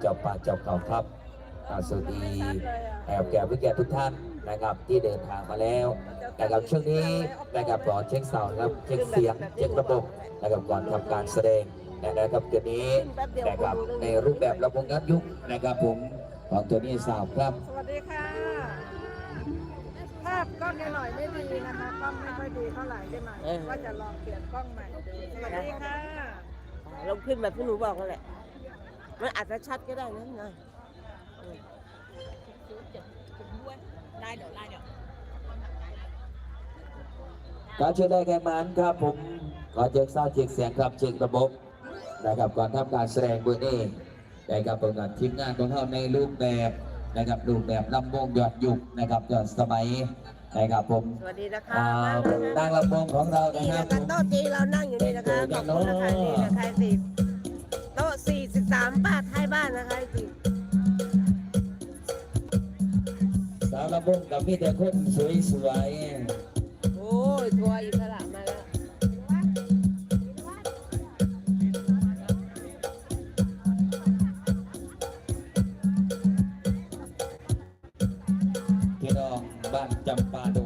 เจ้าป่าเจ้าเขาครับอ่าสวัสดีแอบแก่วิแก่ทุกท่านนะครับที่เดินทางมาแล้วนะครับช่วงนี้นะครับก่อนเช็คเสาครับเช็คเสียงเช็คระบบนะครับก่อนทำการแสดงนะครับเดี๋ยวนี้นะครับในรูปแบบระบบงัดยุคนะครับผมของตัวนี้สาวครับสวัสดีค่ะภาพกล้องหน่อยไม่ดีนะคะกล้องไม่ค่อยดีเท่าไหร่ใช่ไหมเออว่าจะลองเปลี่ยนกล้องใหม่ดูสวัสดีค่ะลงขึ้นแบบที่หนูบอกนั่นแหละ มันอาจจะชัดก็ได้นะนะการเชิญได้แข่งมันครับผมขอเช็คซาวด์เช็คเสียงครับเช็คระบบนะครับก่อนทำการแสดงเบอร์นี้นะครับประกาศทีมงานของเราในรูปแบบนะครับรูปแบบลำวงยอดยุคนะครับยอดสมัยนะครับผมสวัสดีนะคะอ่านางลำวงของเรานะนี่ครันะบผคะมโต๊ะจีนเรานั่งอยู่นี่นะคะขอบคุณนะคะนี่นะคะสิ งกับมีแต่คนสวยสวยโอ้ยทัวร์อิสระมาแล้วพี่น้องบ้านจำปาด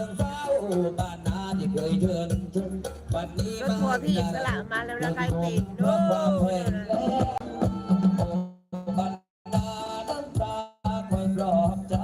อนมองเบิ่งฟ้าบ้านนาที่เคยเชิญชมวันนี้รถทัวร์พี่อิสระมาแล้วนะคะสิเพราะความแหวโอ้นแล้โอ้บรรดาน้ำตาคอยปลอบใจ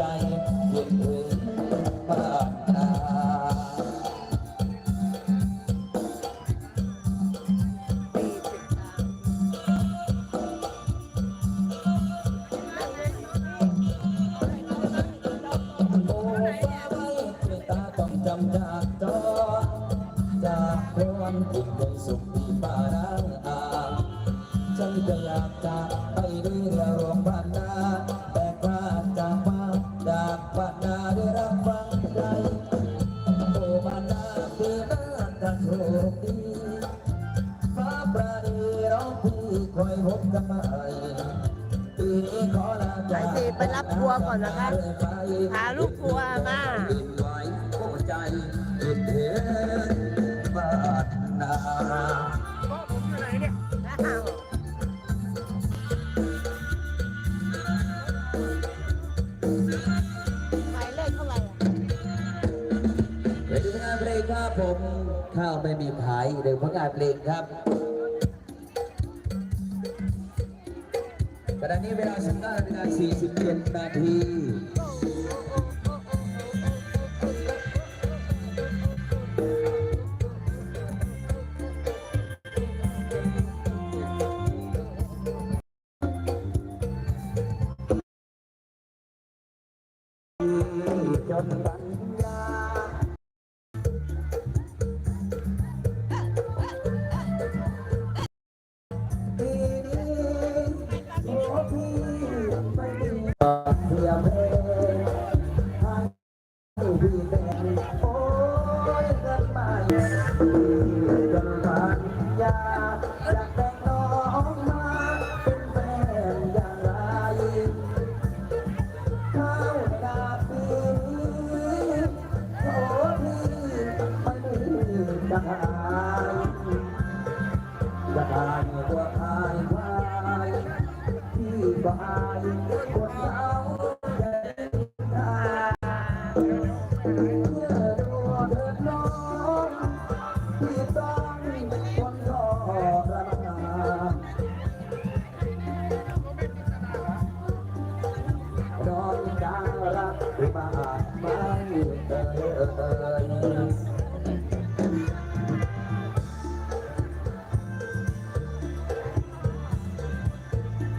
ใจเย็นถึงบ้านนาโอ้ฟ้าไว้เพื่อตาต้องจำจากจอจากคนที่เคยสุข พี่คอยพบกันใหม่ปีนี้ขอลาจากไปสิไปรับทัวร์ก่อนนะคะพาลูกทัวร์มาดินไหวหัวใจเห็นเห็นบ้านนาอ้าวหมายเลขเท่าไหร่อะไปดูงานเพลงครับผม ข้าวไม่มีขายเดี๋ยวพักงานเพลงครับ ขณะนี้เวลา 19นาฬิกา47นาทีจนปัญ จะหายจะหายตัวหายพายพี่ก็หายคนเศร้าใจตาเมื่อตัวเดินน้องพี่ต้องคนรอระนานอนดารักบ้าไม่เอ่ย